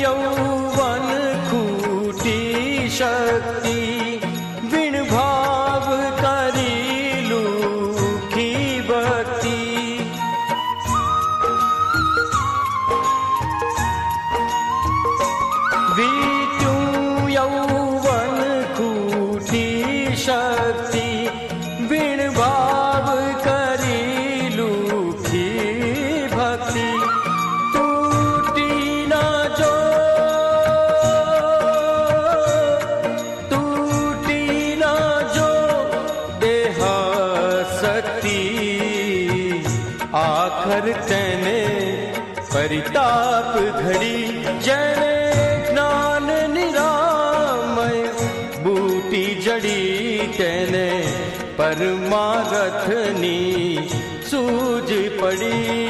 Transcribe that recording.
यौवन खूटी शक्ति विण भाव करी लूखी भक्ति बीत्यूं यौवन खूटी शक्ति विण आखर तेने परिताप घड़ी जने ज्ञान निरामय बूटी जड़ी तेने परमारथनी सूझ पड़ी